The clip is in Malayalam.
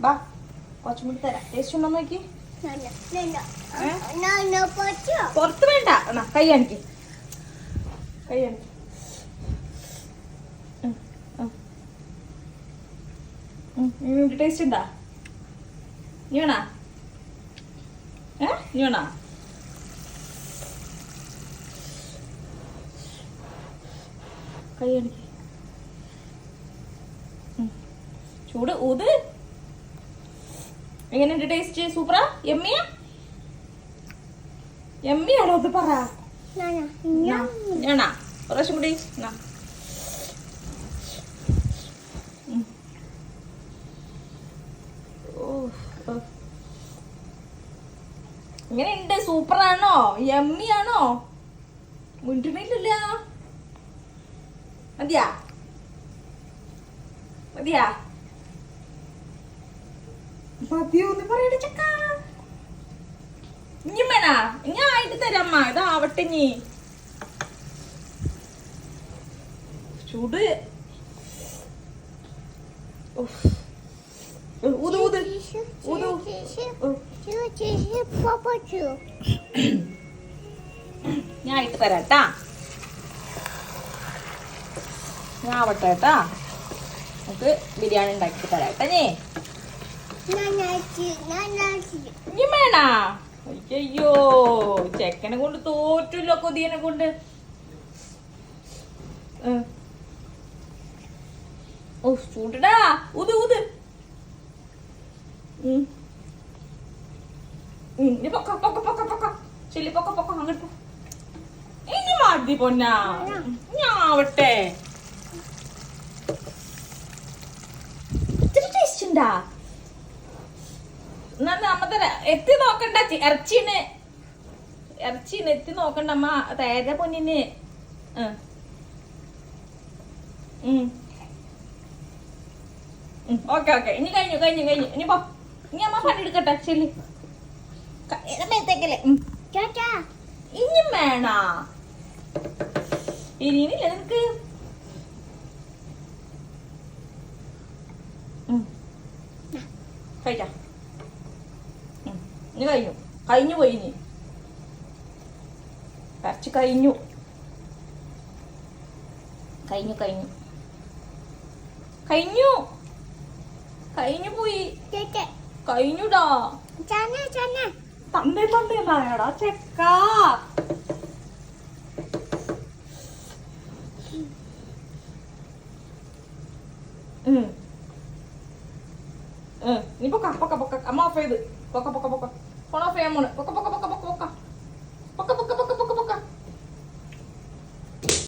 വാ കുറച്ചും കൂടി തരാം. ടേസ്റ്റ് ഉണ്ടോ നോക്കി? പുറത്ത് വേണ്ട. എന്നാ കൈ കാണിക്ക്. കൈ കാണിക്ക്. ടേസ്റ്റ് ഉണ്ടാ? നീ വേണാ? ഏ? നീ വേണാ? കൈ കാണിക്ക്. ചൂട് ഊത്. എങ്ങനെയുണ്ട് ടേസ്റ്റ് സൂപ്പറാ എമ്മിയാ എമ്മിയാണോ അത് പറ. ഞാനാ. പ്രാവശ്യം കൂടി. എങ്ങനെയുണ്ട്? സൂപ്പറാണോ എമ്മിയാണോ മുൻപില്ല മതിയാ? മതിയാ? ചക്ക. ഞാൻ ഇതാവട്ടെ നീ ചൂട്. ഊത് ഊത് ഊത്. ഞാൻ ഞാൻ ആവട്ടെ കേട്ടാ നമുക്ക് ബിരിയാണി ഉണ്ടാക്കി തരാം കേട്ടാ അയ്യോ ചെക്കനെ കൊണ്ട് തോറ്റില്ല കൊതിയനെ കൊണ്ട്. ഓ ചൂടടാ ഊത് ഊത്. ഇനി പൊക്ക പൊക്ക പൊക്ക പൊക്ക. ചെല്ലി പൊക്ക പൊക്ക അങ്ങോട്ട് പോ. ഇനി മതി പൊന്നാ. ഞാൻ ആവട്ടെ. ഇത്തിരി ടേസ്റ്റ് ഉണ്ടാ? എന്നാ നമ്മ തരാം. എത്തി നോക്കണ്ട ഇറച്ചിന്. ഇറച്ചിന് എത്തി നോക്കണ്ട അമ്മ. തേര പൊന്നിന്. Okay okay. ഇനി കഴിഞ്ഞു കഴിഞ്ഞു കഴിഞ്ഞു. ഇനി പോ. ഇനി അമ്മ പണിയെടുക്കട്ടെ ശരി മേത്തേക്കല്ലേ? ഇനിയും ഇനി വേണ? ഇനിയില്ല നിനക്ക്. ഉം. കഴിക്കാം. ഇനി കഴിഞ്ഞു. കഴിഞ്ഞു പോയി ഇനി. ഇറച്ചി കഴിഞ്ഞു. കഴിഞ്ഞു കഴിഞ്ഞു. കഴിഞ്ഞു. കഴിഞ്ഞു പോയി. കഴിഞ്ഞുടാ. തന്നേ തന്നെ നായടാ ചെക്ക. ഇനിയിപ്പോ പൊക്ക പൊക്ക. അമ്മ ഓഫ് ചെയ്ത്. പൊക്ക പൊക്ക പൊക്ക. ഫോൺ ഓഫ് ചെയ്യാൻ പോണ് പൊക്ക പൊക്ക